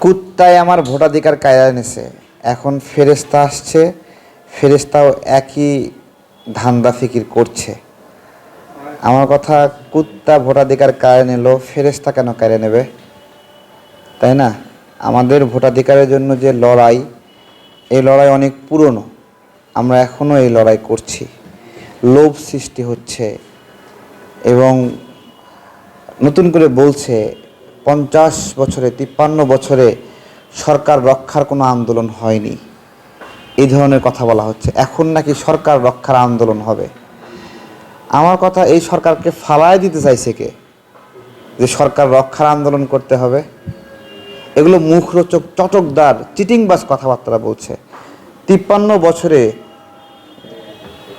কুত্তায় আমার ভোটাধিকার কায়রা নিছে এখন ফেরেস্তা আসছে ফেরেস্তাও একই ধান্দা ফিকির করছে। আমার কথা, কুত্তা ভোটাধিকার কায়রা নিল ফেরেস্তা কেন কায়রা নেবে? তাই না? আমাদের ভোটাধিকারের জন্য যে লড়াই, এই লড়াই অনেক পুরনো। আমরা এখনও এই লড়াই করছি। লোভ সৃষ্টি হচ্ছে এবং নতুন করে বলছে পঞ্চাশ বছরে, তিপ্পান্ন বছরে সরকার রক্ষার কোনো আন্দোলন হয়নি। এই ধরনের কথা বলা হচ্ছে। এখন নাকি সরকার রক্ষার আন্দোলন হবে। আমার কথা, এই সরকারকে ফালায় দিতে চাইছে কে? যে সরকার রক্ষার আন্দোলন করতে হবে। এগুলো মুখরোচক, চটকদার, চিটিংবাজ কথাবার্তা বলছে। তিপ্পান্ন বছরে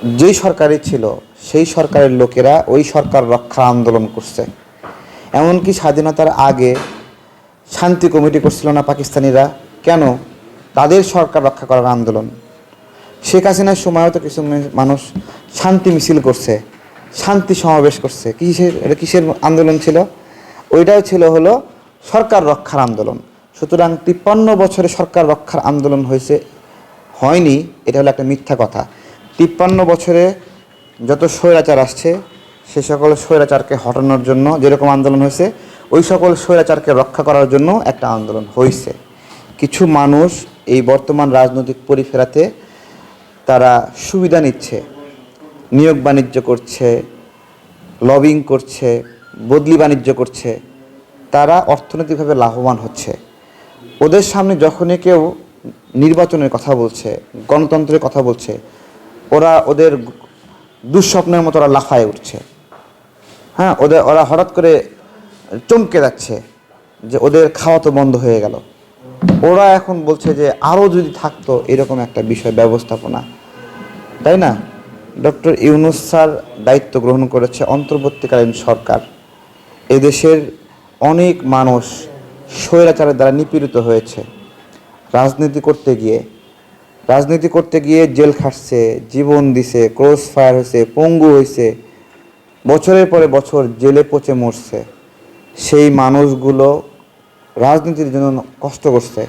যেই সরকারই ছিল, সেই সরকারের লোকেরা ওই সরকার রক্ষা আন্দোলন করছে। এমনকি স্বাধীনতার আগে শান্তি কমিটি করছিল না পাকিস্তানিরা। কেন? তাদের সরকার রক্ষা করার আন্দোলন। শেখ হাসিনার সময়ও তো কিছু মানুষ শান্তি মিছিল করছে, শান্তি সমাবেশ করছে। কিসের এটা কিসের আন্দোলন ছিল? ওইটাও ছিল হলো সরকার রক্ষার আন্দোলন। সুতরাং তিপ্পান্ন বছরে সরকার রক্ষার আন্দোলন হয়েছে, হয়নি, এটা হলো একটা মিথ্যা কথা। তিপ্পান্ন বছরে যত স্বৈরাচার আসছে সে সকল স্বৈরাচারকে হটানোর জন্য যেরকম আন্দোলন হয়েছে, ওই সকল স্বৈরাচারকে রক্ষা করার জন্য একটা আন্দোলন হয়েছে। কিছু মানুষ এই বর্তমান রাজনৈতিক পরিফেরাতে তারা সুবিধা নিচ্ছে, নিয়োগ বাণিজ্য করছে লবিং করছে, বদলি বাণিজ্য করছে, তারা অর্থনৈতিকভাবে লাভবান হচ্ছে। ওদের সামনে যখনই কেউ নির্বাচনের কথা বলছে, গণতন্ত্রের কথা বলছে, ওরা ওদের দুঃস্বপ্নের মতো ওরা লাফায় উঠছে। হ্যাঁ ওদের ওরা হঠাৎ করে চমকে যাচ্ছে যে ওদের খাওয়া তো বন্ধ হয়ে গেল। ওরা এখন বলছে যে আরও যদি থাকতো এরকম একটা বিষয় ব্যবস্থাপনা। তাই না? ডক্টর ইউনুস স্যার দায়িত্ব গ্রহণ করেছে অন্তর্বর্তীকালীন সরকার। এদেশের অনেক মানুষ স্বৈরাচারের দ্বারা নিপীড়িত হয়েছে। রাজনীতি করতে গিয়ে। রাজনীতি করতে গিয়ে জেল খাটছে, জীবন দিছে ক্রস ফায়ার হয়েছে, পঙ্গু হয়েছে। বছরের পরে বছর জেলে পচে মরছে। সেই মানুষগুলো রাজনীতির জন্য কষ্ট করছে।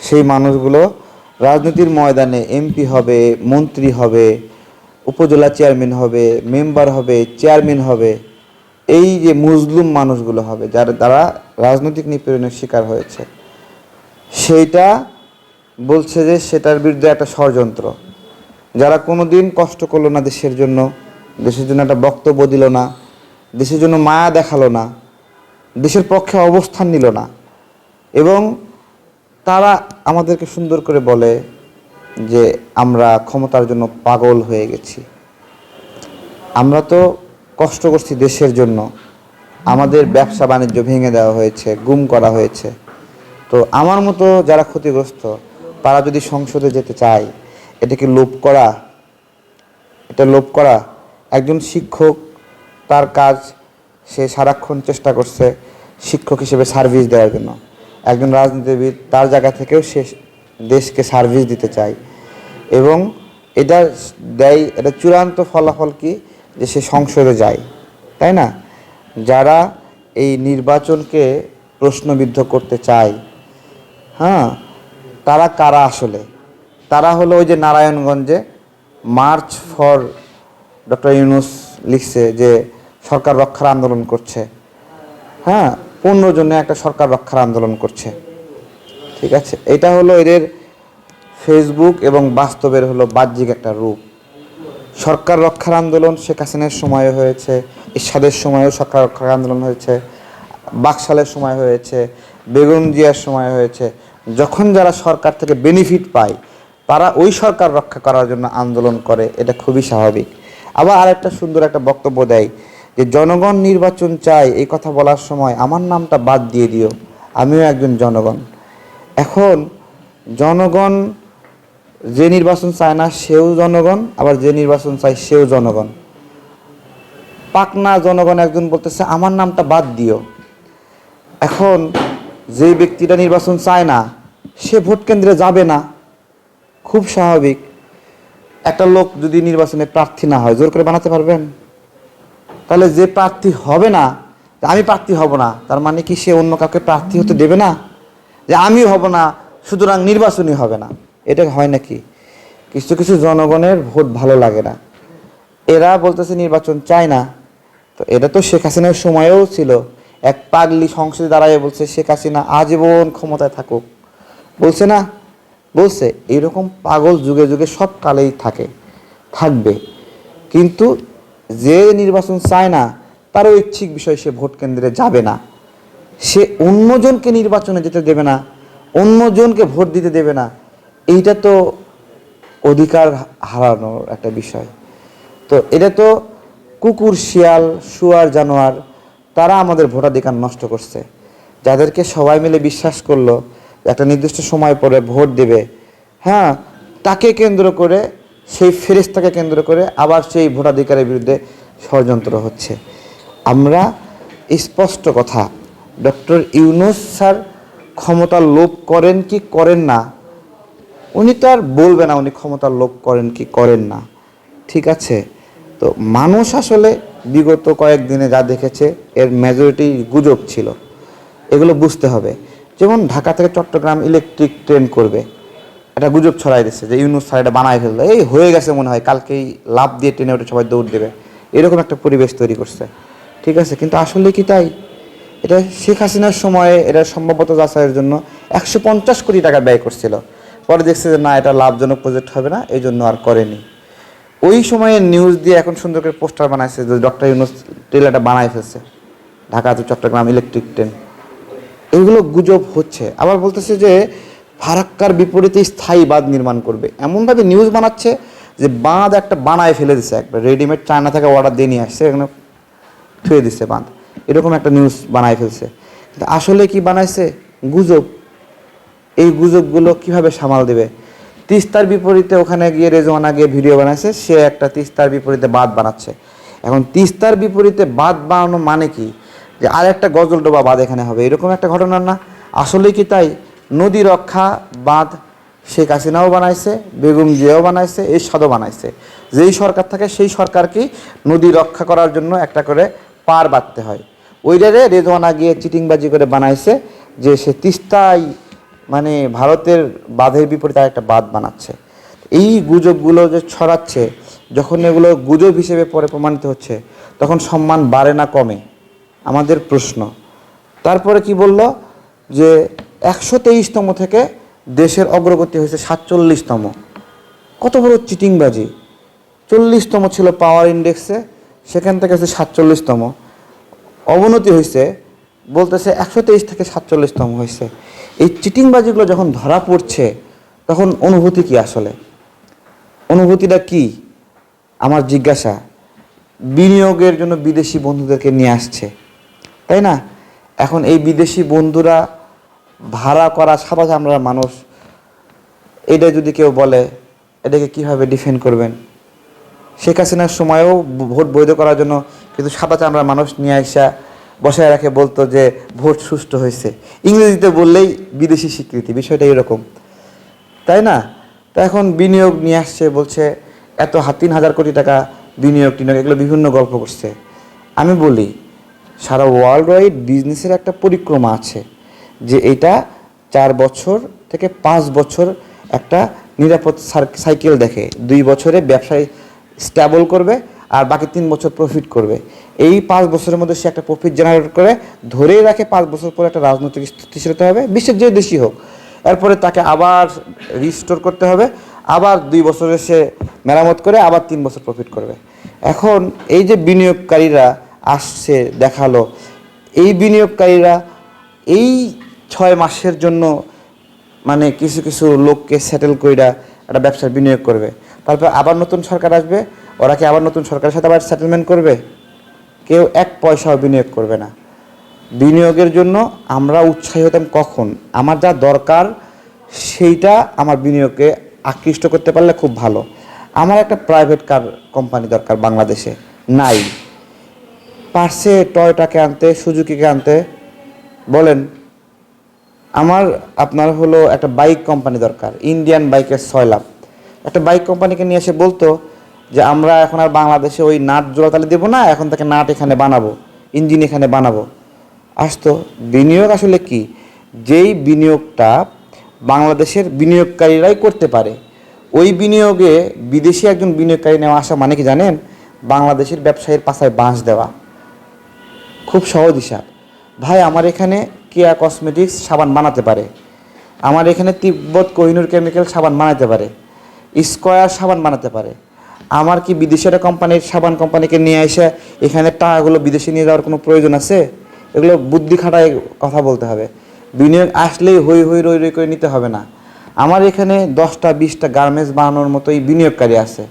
সেই মানুষগুলো রাজনীতির ময়দানে এমপি হবে, মন্ত্রী হবে, উপজেলা চেয়ারম্যান হবে মেম্বার হবে চেয়ারম্যান হবে। এই যে মুসলিম মানুষগুলো হবে, যারা দ্বারা রাজনৈতিক নিপীড়নের শিকার হয়েছে। সেইটা বলছে যে সেটার বিরুদ্ধে একটা ষড়যন্ত্র। যারা কোনোদিন কষ্ট করল না দেশের জন্য দেশের জন্য একটা বক্তব্য দিল না, দেশের জন্য মায়া দেখাল না, দেশের পক্ষে অবস্থান নিল না। এবং তারা আমাদেরকে সুন্দর করে বলে যে আমরা ক্ষমতার জন্য পাগল হয়ে গেছি। আমরা তো কষ্ট করছি দেশের জন্য। আমাদের ব্যবসা বাণিজ্য ভেঙে দেওয়া হয়েছে, গুম করা হয়েছে। তো আমার মতো যারা ক্ষতিগ্রস্ত, তারা যদি সংসদে যেতে চায় এটা কি লোভ করা, এটা লোভ করা একজন শিক্ষক, তার কাজ সে সারাক্ষণ চেষ্টা করছে শিক্ষক হিসেবে সার্ভিস দেওয়ার জন্য। একজন রাজনীতিবিদ তার জায়গা থেকেও সে দেশকে সার্ভিস দিতে চায়। এবং এটা দেয়, এটা চূড়ান্ত ফলাফল কি? যে সে সংসদে যায়। তাই না? যারা এই নির্বাচনকে প্রশ্নবিদ্ধ করতে চায় হ্যাঁ তারা কারা আসলে? তারা হলো ওই যে নারায়ণগঞ্জে মার্চ ফর ডক্টর ইউনুস লিখছে যে সরকার রক্ষার আন্দোলন করছে। হ্যাঁ পনেরো জনে একটা সরকার রক্ষার আন্দোলন করছে। ঠিক আছে? এটা হলো এদের ফেসবুক এবং বাস্তবের হলো বাহ্যিক একটা রূপ। সরকার রক্ষার আন্দোলন শেখ হাসিনার সময় হয়েছে, ইরশাদের সময়ও সরকার রক্ষার আন্দোলন হয়েছে, বাকশালের সময় হয়েছে, বেগম জিয়ার সময় হয়েছে। যখন যারা সরকার থেকে বেনিফিট পায়, তারা ওই সরকার রক্ষা করার জন্য আন্দোলন করে, এটা খুবই স্বাভাবিক। আবার আরেকটা সুন্দর একটা বক্তব্য দেয় যে, জনগণ নির্বাচন চায় এই কথা বলার সময় আমার নামটা বাদ দিয়ে দিও, আমিও একজন জনগণ। এখন জনগণ যে নির্বাচন চায় না সেও জনগণ, আবার যে নির্বাচন চায় সেও জনগণ। পাকনা জনগণ একজন বলতেছে, আমার নামটা বাদ দিও। এখন যে ব্যক্তিটা নির্বাচন চায় না, সে ভোট কেন্দ্রে যাবে না। খুব স্বাভাবিক। একটা লোক যদি নির্বাচনে প্রার্থী না হয়, জোর করে বানাতে পারবেন? তাহলে যে প্রার্থী হবে না আমি প্রার্থী হব না, তার মানে কি সে অন্য কাউকে প্রার্থী হতে দেবে না? যে আমি হব না, সুতরাং নির্বাচনই হবে না। এটা হয় নাকি? কিছু কিছু জনগণের ভোট ভালো লাগে না। এরা বলতেছে নির্বাচন চায় না। তো এটা তো শেখ হাসিনার সময়েও ছিল। এক পাগলি সংসদে দাঁড়ায় বলছে, শেখ হাসিনা আজীবন ক্ষমতায় থাকুক। বলছে না বলছে, এইরকম পাগল যুগে যুগে সব কালেই থাকে, থাকবে। কিন্তু যে নির্বাচন চায় না, তারও ঐচ্ছিক বিষয় সে ভোট কেন্দ্রে যাবে না। সে অন্যজনকে নির্বাচনে যেতে দেবে না, অন্যজনকে ভোট দিতে দেবে না। এইটা তো অধিকার হারানোর একটা বিষয়। তো এটা তো কুকুর, শিয়াল, শুয়ার, জানোয়ার, তারা আমাদের ভোটাধিকার নষ্ট করছে। যাদেরকে সবাই মিলে বিশ্বাস করল একটা নির্দিষ্ট সময় পরে ভোট দেবে। হ্যাঁ তাকে কেন্দ্র করে, সেই ফেরেশতাকে কেন্দ্র করে আবার সেই ভোটাধিকারের বিরুদ্ধে ষড়যন্ত্র হচ্ছে। আমরা স্পষ্ট কথা, ডক্টর ইউনুস স্যার ক্ষমতা লোভ করেন কি করেন না? উনি তো আর বলবে না উনি ক্ষমতা লোভ করেন কি করেন না। ঠিক আছে? তো মানুষ আসলে বিগত কয়েকদিনে যা দেখেছে, এর মেজরিটি গুজব ছিল। এগুলো বুঝতে হবে। যেমন ঢাকা থেকে চট্টগ্রাম ইলেকট্রিক ট্রেন করবে, একটা গুজব ছড়াই দিচ্ছে যে ইউনুস স্যার এটা বানায় ফেলল। এই হয়ে গেছে মনে হয়, কালকেই লাভ দিয়ে ট্রেনে ওঠে সবাই দৌড় দেবে। এরকম একটা পরিবেশ তৈরি করছে। ঠিক আছে, কিন্তু আসলে কি তাই? এটা শেখ হাসিনার সময়ে এটা সম্ভবত যাচাইয়ের জন্য একশো পঞ্চাশ কোটি টাকা ব্যয় করছিল। পরে দেখছে যে না, এটা লাভজনক প্রজেক্ট হবে না, এই জন্য আর করেনি। ওই সময়ে নিউজ দিয়ে এখন সুন্দর করে পোস্টার বানাইছে যে ডক্টর ইউনুস ট্রেলারটা বানাই ফেলছে। Dhaka to Chattogram electric train এগুলো গুজব হচ্ছে। আবার বলতেছে যে, ফারাক্কার বিপরীতে স্থায়ী বাঁধ নির্মাণ করবে। এমনভাবে নিউজ বানাচ্ছে যে, বাঁধ একটা বানায় ফেলে দিছে একবার। রেডিমেড চায়না থেকে অর্ডার দিয়ে নিয়ে আসছে, এখানে থুয়ে দিচ্ছে বাঁধ। এরকম একটা নিউজ বানায় ফেলছে। কিন্তু আসলে কি বানাইছে? গুজব। এই গুজবগুলো কীভাবে সামাল দেবে? তিস্তার বিপরীতে ওখানে গিয়ে রেজওয়ানা গিয়ে ভিডিও বানাইছে, সে একটা তিস্তার বিপরীতে বাঁধ বানাচ্ছে। এখন তিস্তার বিপরীতে বাঁধ বানানো মানে কি? যে আর একটা গজলডোবা বাঁধ এখানে হবে। এরকম একটা ঘটনা না। আসলে কি তাই? নদী রক্ষা বাঁধ শেখ হাসিনাও বানাইছে, বেগম জিয়াও বানাইছে, এই সাদও বানাইছে। যেই সরকার থাকে, সেই সরকারকেই নদী রক্ষা করার জন্য একটা করে পার বাঁধতে হয়। ওইটারে রেজওয়ানা গিয়ে চিটিংবাজি করে বানাইছে যে সে তিস্তায় মানে ভারতের বাঁধের বিপরীতে একটা বাঁধ বানাচ্ছে। এই গুজবগুলো যে ছড়াচ্ছে, যখন এগুলো গুজব হিসেবে পরে প্রমাণিত হচ্ছে, তখন সম্মান বাড়ে না কমে। আমাদের প্রশ্ন। তারপরে কি বলল? যে একশো তেইশতম থেকে দেশের অগ্রগতি হয়েছে সাতচল্লিশতম। কত বড় চিটিংবাজি। চল্লিশতম ছিল পাওয়ার ইন্ডেক্সে, সেখান থেকে হচ্ছে সাতচল্লিশতম। অবনতি হয়েছে, বলতেছে একশো তেইশ থেকে সাতচল্লিশতম হয়েছে। এই চিটিংবাজিগুলো যখন ধরা পড়ছে, তখন অনুভূতি কি আসলে? অনুভূতিটা কি? আমার জিজ্ঞাসা। বিনিয়োগের জন্য বিদেশি বন্ধুদেরকে নিয়ে আসছে। তাই না? এখন এই বিদেশি বন্ধুরা ভাড়া করা সাদা চামড়ার মানুষ, এটা যদি কেউ বলে, এটাকে কীভাবে ডিফেন্ড করবেন? শেখ হাসিনার সময়েও ভোট বৈধ করার জন্য কিন্তু সাদা চামড়ার মানুষ নিয়ে আসা বসায় রাখে বলতো যে ভোট সুষ্ঠু হয়েছে। ইংরেজিতে বললেই বিদেশি স্বীকৃতি, বিষয়টা এরকম। তাই না? তা এখন বিনিয়োগ নিয়ে আসছে, বলছে, এত তিন হাজার কোটি টাকা বিনিয়োগ টিনিয়োগ এগুলো বিভিন্ন গল্প করছে। আমি বলি সারা ওয়ার্ল্ড ওয়াইড বিজনেসের একটা পরিক্রমা আছে যে এটা চার বছর থেকে পাঁচ বছর একটা নিরাপদ সাইকেল দেখে। দুই বছরে ব্যবসায় স্ট্যাবল করবে আর বাকি তিন বছর প্রফিট করবে। এই পাঁচ বছরের মধ্যে সে একটা প্রফিট জেনারেট করে, ধরেই রাখে পাঁচ বছর পরে একটা রাজনৈতিক স্থিতিশীলতা হবে, বিশ্বের যে দেশই হোক। এরপরে তাকে আবার রিস্টোর করতে হবে, আবার দুই বছরে সে মেরামত করে, আবার তিন বছর প্রফিট করবে। এখন এই যে বিনিয়োগকারীরা আসছে, দেখাল। এই বিনিয়োগকারীরা এই ছয় মাসের জন্য মানে কিছু কিছু লোককে সেটেল কইরা একটা ব্যবসায় বিনিয়োগ করবে। তারপর আবার নতুন সরকার আসবে, ওরা কি আবার নতুন সরকারের সাথে আবার সেটেলমেন্ট করবে? কেউ এক পয়সাও বিনিয়োগ করবে না। বিনিয়োগের জন্য আমরা উৎসাহী হতাম কখন? আমার যা দরকার সেইটা আমার বিনিয়োগকে আকৃষ্ট করতে পারলে খুব ভালো। আমার একটা প্রাইভেট কার কোম্পানি দরকার বাংলাদেশে, নাই। পারছে টয়টাকে আনতে, সুজুকিকে আনতে, বলেন, আমার, আপনার হলো একটা বাইক কোম্পানি দরকার, ইন্ডিয়ান বাইকের ছয় লাভ। একটা বাইক কোম্পানিকে নিয়ে এসে বলতো যে, আমরা এখন আর বাংলাদেশে ওই নাট জোড়া জোড়াতালি দেবো না, এখন তাকে নাট এখানে বানাবো, ইঞ্জিন এখানে বানাবো। আসতো, বিনিয়োগ আসলে কি? যেই বিনিয়োগটা বাংলাদেশের বিনিয়োগকারীরাই করতে পারে, ওই বিনিয়োগে বিদেশি একজন বিনিয়োগকারী নেওয়া আসা মানে কি জানেন? বাংলাদেশের ব্যবসায়ীর পাশায় বাঁশ দেওয়া। খুব সহজ হিসাব। ভাই, আমার এখানে কেয়া কসমেটিক্স সাবান বানাতে পারে। আমার এখানে তিব্বত কোহিনুর কেমিক্যাল সাবান বানাতে পারে। স্কোয়ার সাবান বানাতে পারে। আমার কি বিদেশের কোম্পানির সাবান কোম্পানিকে নিয়ে এসে এখানে টাকাগুলো বিদেশে নিয়ে যাওয়ার কোনো প্রয়োজন আছে? এগুলো বুদ্ধি খাটায় কথা বলতে হবে। বিনিয়োগ আসলেই হই হই রই রই করে নিতে হবে না। আমার এখানে দশটা, বিশটা গার্মেন্টস বানানোর মতোই বিনিয়োগকারী আছে।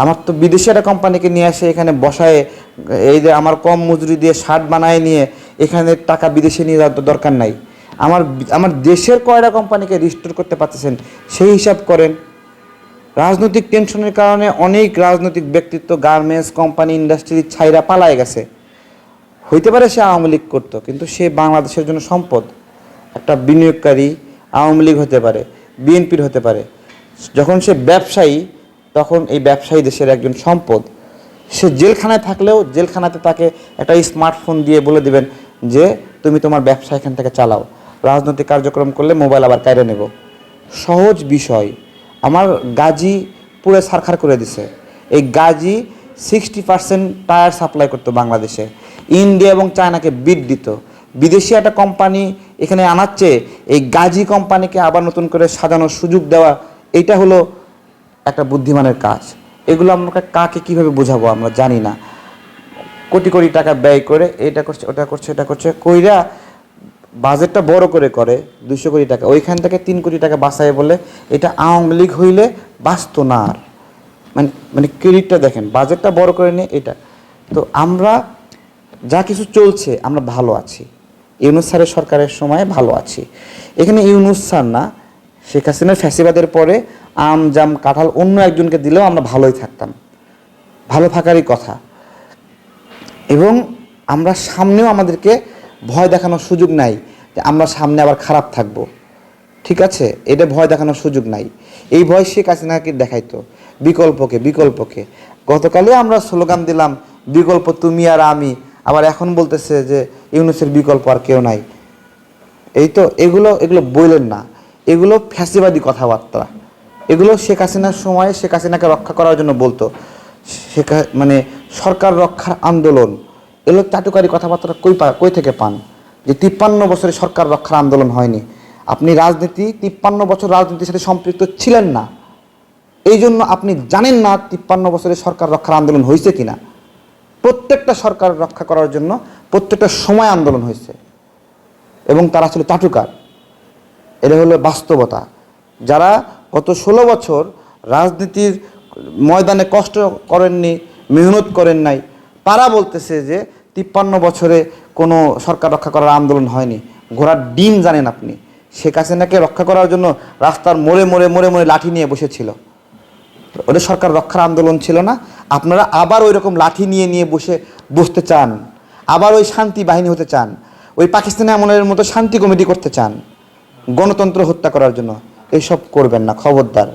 আমার তো বিদেশি একটা কোম্পানিকে নিয়ে আসে এখানে বসায়, এই যে আমার কম মজুরি দিয়ে শার্ট বানায় নিয়ে এখানে টাকা বিদেশে নিয়ে যাওয়ার দরকার নাই। আমার আমার দেশের কয়টা কোম্পানিকে রিস্টোর করতে পারতেছেন, সেই হিসাব করেন। রাজনৈতিক টেনশনের কারণে অনেক রাজনৈতিক ব্যক্তিত্ব গার্মেন্টস কোম্পানি ইন্ডাস্ট্রির ছাইরা পালায় গেছে। হইতে পারে সে আওয়ামী লীগ করতো, কিন্তু সে বাংলাদেশের জন্য সম্পদ। একটা বিনিয়োগকারী আওয়ামী লীগ হতে পারে, বিএনপির হতে পারে। যখন সে ব্যবসায়ী তখন এই ব্যবসায়ী দেশের একজন সম্পদ, সে জেলখানায় থাকলেও জেলখানাতে তাকে একটা স্মার্টফোন দিয়ে বলে দিবেন যে, তুমি তোমার ব্যবসা এখান থেকে চালাও। রাজনৈতিক কার্যক্রম করলে মোবাইল আবার কাইরে নেব। সহজ বিষয়। আমার গাজী পুরো সারখার করে দিছে। এই Gazi sixty percent tyre supply করতো বাংলাদেশে। ইন্ডিয়া এবং চায়নাকে বিট দিত। বিদেশি একটা কোম্পানি এখানে আনাচ্ছে। এই গাজী কোম্পানিকে আবার নতুন করে সাজানোর সুযোগ দেওয়া এটা হলো একটা বুদ্ধিমানের কাজ। এগুলো আমরা কাকে কীভাবে বোঝাবো আমরা জানি না। কোটি কোটি টাকা ব্যয় করে এটা করছে, ওটা করছে এটা করছে, কইরা বাজেটটা বড় করে করে দুশো কোটি টাকা। ওইখান থেকে তিন কোটি টাকা বাঁচায় বলে এটা আওয়ামী লীগ হইলে বাঁচত না আর। মানে মানে ক্রেডিটটা দেখেন, বাজেটটা বড় করে নিয়ে এটা। তো আমরা যা কিছু চলছে, আমরা ভালো আছি। ইউনুস স্যারের সরকারের সময় ভালো আছি। এখানে ইউনুস স্যার না শেখ হাসিনার ফ্যাসিবাদের পরে আম, জাম, কাঁঠাল অন্য একজনকে দিলেও আমরা ভালোই থাকতাম। ভালো থাকারই কথা। এবং আমরা সামনেও আমাদেরকে ভয় দেখানোর সুযোগ নাই যে আমরা সামনে আবার খারাপ থাকব। ঠিক আছে? এটা ভয় দেখানোর সুযোগ নাই। এই ভয় শেখ হাসিনাকে দেখাইতো। বিকল্পকে বিকল্পকে। গতকালে আমরা স্লোগান দিলাম, বিকল্প তুমি আর আমি। আবার এখন বলতেছে যে, ইউনুসের বিকল্প আর কেউ নাই। এই তো এগুলো এগুলো বললেন না। এগুলো ফ্যাসিবাদী কথাবার্তা। এগুলো শেখ হাসিনার সময় শেখ হাসিনাকে রক্ষা করার জন্য বলতো। শেখ মানে সরকার রক্ষার আন্দোলন, এগুলো চাটুকারি কথাবার্তা কই কই থেকে পান? যে তিপ্পান্ন বছরে সরকার রক্ষার আন্দোলন হয়নি। আপনি রাজনীতি, তিপ্পান্ন বছর রাজনীতির সাথে সম্পৃক্ত ছিলেন না। এই জন্য আপনি জানেন না তিপ্পান্ন বছরে সরকার রক্ষার আন্দোলন হয়েছে কিনা। প্রত্যেকটা সরকার রক্ষা করার জন্য প্রত্যেকটা সময় আন্দোলন হয়েছে এবং তারা ছিল চাটুকার। এটা হলো বাস্তবতা। যারা গত ষোলো বছর রাজনীতির ময়দানে কষ্ট করেননি, মেহনত করেন নাই, তারা বলতেছে যে তিপ্পান্ন বছরে কোনো সরকার রক্ষা করার আন্দোলন হয়নি। ঘোড়ার ডিম জানেন আপনি। শেখ হাসিনাকে রক্ষা করার জন্য রাস্তার মোড়ে মোড়ে মোড়ে মোড়ে লাঠি নিয়ে বসেছিল। ওটা সরকার রক্ষার আন্দোলন ছিল না। আপনারা আবার ওই রকম লাঠি নিয়ে নিয়ে বসে বসতে চান। আবার ওই শান্তি বাহিনী হতে চান। ওই পাকিস্তানি আমলের মতো শান্তি কমিটি করতে চান। গণতন্ত্র হত্যা করার জন্য এইসব করবেন না খবরদার।